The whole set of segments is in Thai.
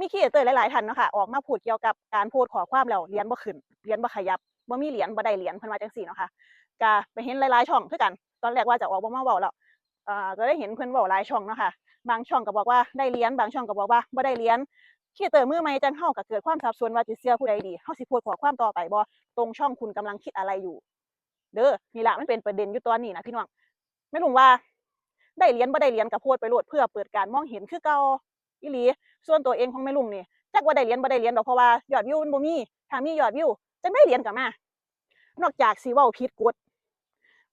มีครีเอเตอร์หลายๆท่านเนาะค่ะออกมาพูดเกี่ยวกับการพสต์ขอความแล้วเหรียญบ่ขึ้นเหรียญบ่ขยับบ่มีเหรียญบ่ได้เหรียญเพิ่นว่าจังซี่เนาะค่ะก็ไปเห็นหลายๆช่องคือกัน ตอนแรกว่าจะออกบ่มาเว้าแล้วเอ่าก็ได้เห็นเพิ่นเว้าหลายช่องเนาะค่ะบางช่องก็บอกว่าได้เหรียญบางช่องก็บอกว่าบ่ได้เหรียญครีเอเตอร์มือใหม่จังเฮาก็เกิดความสับสนว่าสิเชื่อผู้ใดดีเฮาสิพสต์ขอความต่อไปบ่ตรงช่องคุณกำลังคิดอะไรอยู่ เด้อนี่ล่ะมันเป็นประเด็นอยู่ตอนนี้นะพี่น้องไม่รู้ว่าได้เหรียญบ่ได้เหรียญก็พสต์ไปโลดเพื่อเปิดการมองเห็นคือเก่าอีหลี ส่วนตัวเองของแม่ลุงนี่จักว่าได้เหรียญบ่ได้เหรียญดอกเพราะว่ายอดวิวมันบ่มีถ้ามียอดวิวจังได้เหรียญกลับมานอกจากสิเว้าผิดกฎ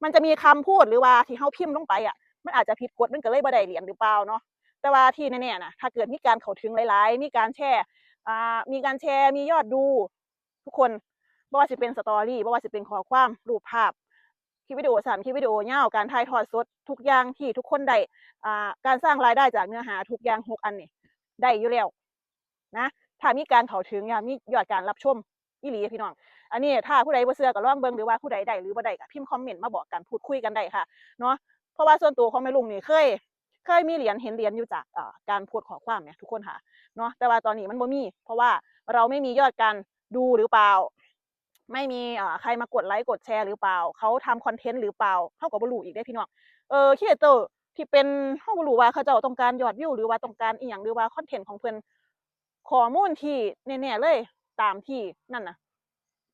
มันจะมีคำพูดหรือว่าที่เฮาพิมพ์ลงไปอะ มันอาจจะผิดกฎมันก็เลยบ่ได้เหรียญหรือเปล่าเนาะแต่ว่าที่แน่ๆน่ะถ้าเกิดมีการเข้าถึงหลาย ๆ มีการแชร์อ่ามีการแชร์มียอดดู ทุกคนบ่ว่าสิเป็นสตอรี่บ่ว่าสิเป็นข้อความรูปภาพคลิปวิดีโอสั้นคลิปวิดีโอยาการถ่ายทอดสดทุกอย่างที่ทุกคนได้อ่าการสร้างรายได้จากเนื้อหาทุกอย่างหกอันนี่ ได้อยู่แล้วนะถ้ามีการเข้าถึงย่ามียอดการรับชมอีหลีพี่น้อง อันนี้ถ้าผู้ใดบ่เชื่อก็ลองเบิ่งหรือว่าผู้ใดได้หรือบ่ได้ก็พิมพ์คอมเมนต์มาบอกกันพูดคุยกันได้ค่ะเนาะเพราะว่าส่วนตัวของแม่ลุงนี่เคย เคยมีเหรียญเห็นเหรียญอยู่จากการพสต์ข้อความเนี่ยทุกคนค่ะเนาะแต่ว่าตอนนี้มันบ่มี เพราะว่าเราไม่มียอดการดูหรือเปล่า ไม่มีใครมากดไลค์กดแชร์หรือเปล่า เขาทำคอนเทนต์หรือเปล่าเท่ากับบ่รู้อีกได้พี่น้องเออครีเอเตอร์ ที่เป็นเฮาบ่รู้ว่าเขาเจ้าต้องการยอดวิวหรือว่าต้องการอีหยังหรือว่าคอนเทนต์ของเพิ่นข้อมูลที่แน่ๆเลย ตามที่นั่นน่ะ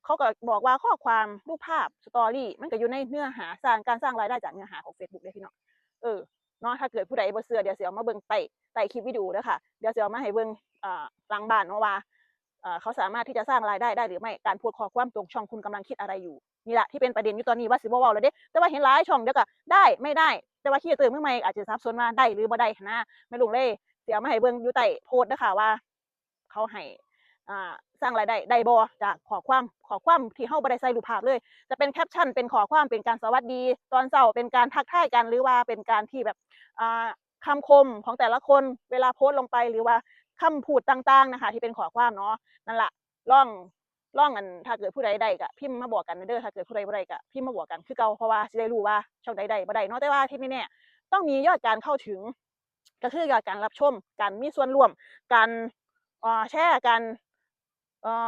เขาก็บอกว่าข้อความรูปภาพสตอรี่มันก็อยู่ในเนื้อหาสร้างการสร้างรายได้จากเนื้อหาของ Facebook เด้อพี่น้องเออเนาะถ้าเกิดผู้ใดบ่เชื่อเดี๋ยวสิเอามาเบิ่งใต้ใต้คลิปวิดีโอเด้อค่ะเดี๋ยวสิเอามาให้เบิ่งอ่าหลังบ้านเนาะว่าอ่าเขาสามารถที่จะสร้างรายได้ได้หรือไม่ การพสต์ข้อความตรงช่องคุณกำลังคิดอะไรอยู่ นี่แหละที่เป็นประเด็นอยู่ตอนนี้ว่าสิบ่เว้าแล้วเด้แต่ว่าเห็นหลายช่องเดี๋ยวก็ได้ไม่ได้ แต่ว่าครีเอเตอร์มือใหม่อาจจะสับสนว่าได้หรือบ่ได้นะแม่ลุงเลยสิเอามาให้เบิ่งอยู่ใต้โพสต์เด้อค่ะว่า เขาให้อ่าสร้างรายได้ได้บ่จากขอความขอความที่เฮาบ่ได้ใส่รูปภาพเลย จะเป็นแคปชั่นเป็นขอความเป็นการสวัสดี ตอนเช้าเป็นการทักทายกันหรือว่าเป็นการที่แบบอ่าคำคมของแต่ละคนเวลาโพสต์ลงไปหรือว่าคำพูดต่างๆนะคะ ที่เป็นขอความเนาะนั่นแหละลอง ลองอันถ้าเกิดผู้ใดได้ก็พิมพ์มาบอกกันเด้อถ้าเกิดผู้ใดบ่ได้ก็พิมพ์มาบอกกันคือเก่าเพราะว่าสิได้รู้ว่าช่องใดได้บ่ได้เนาะแต่ว่าที่แน่ๆต้องมียอดการเข้าถึง ก็คือยอดการรับชมการมีส่วนร่วม การแชร์กัน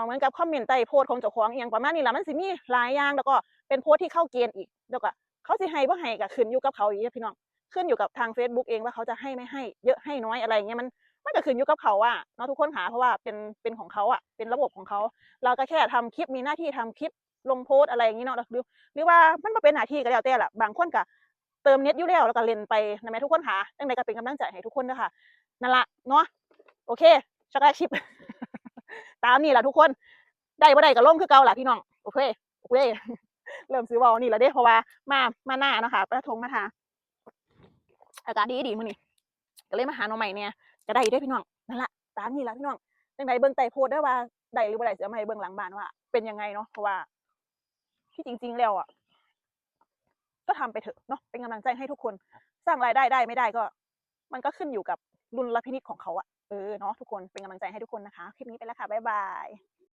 เหมือนกับคอมเมนต์ใต้โพสของเจ้าของอหยังประมาณนี้ละมันสิมีหลายอย่างแล้วก็เป็นโพสที่เข้าเกณฑ์อีกแล้วก็เขาสิให้บ่ให้ก็ขึ้นอยู่กับเขาอีกพี่น้องขึ้นอยู่กับทาง Facebook เองว่าเขาจะให้ไม่ให้เยอะให้น้อยอะไรอย่างเงี้ยมัน มันก็ขึ้นอยู่กับเขาอะเนาะทุกคนค่ะเพราะว่าเป็นเป็นของเขาอะเป็นระบบของเขา เราก็แค่ทำคลิปมีหน้าที่ทำคลิปลงโพสอะไรอย่างงี้เนาะหรือหรือว่ามันบ่เป็นหน้าที่ก็แล้วแต่ละบางคนก็เติมเน็ตอยู่แล้วแล้วก็เล่นไปนั่นแหมทุกคนค่ะจังใดก็เป็นกำลังใจให้ทุกคนเด้อค่ะนั่นละเนาะโอเคช็อกแลตชิปตามนี่แหละทุกคนได้บ่ได้ก็ลงคือเก่าล่ะพี่น้องโอเคโอเคเริ่มซื้อว้านี่แล้วเด้เพราะว่ามามาหน้านะค่ะไปทงมาทาอากาศดีดีมื้อนี้ ก็เลยมาหาหน่อใหม่เนี่ยก็ได้อยู่เด้พี่น้องนั่นละตามนี่ล่ะพี่น้องจังใดเบิ่งใต้โพสต์เด้ว่าได้หรือบ่ได้สิเอมาให้เบิ่งหลังบ้านว่า เป็นยังไงเนาะเพราะว่า ที่จริง ๆ แล้วอะก็ทำไปเถอะเนาะเป็นกำลังใจให้ทุกคน สร้างรายได้ได้ไม่ได้ก็ มันก็ขึ้นอยู่กับดุลพินิจของเขาอะเออเนาะทุกคนเป็นกำลังใจให้ทุกคนนะคะ คลิปนี้ไปแล้วค่ะบ๊ายบาย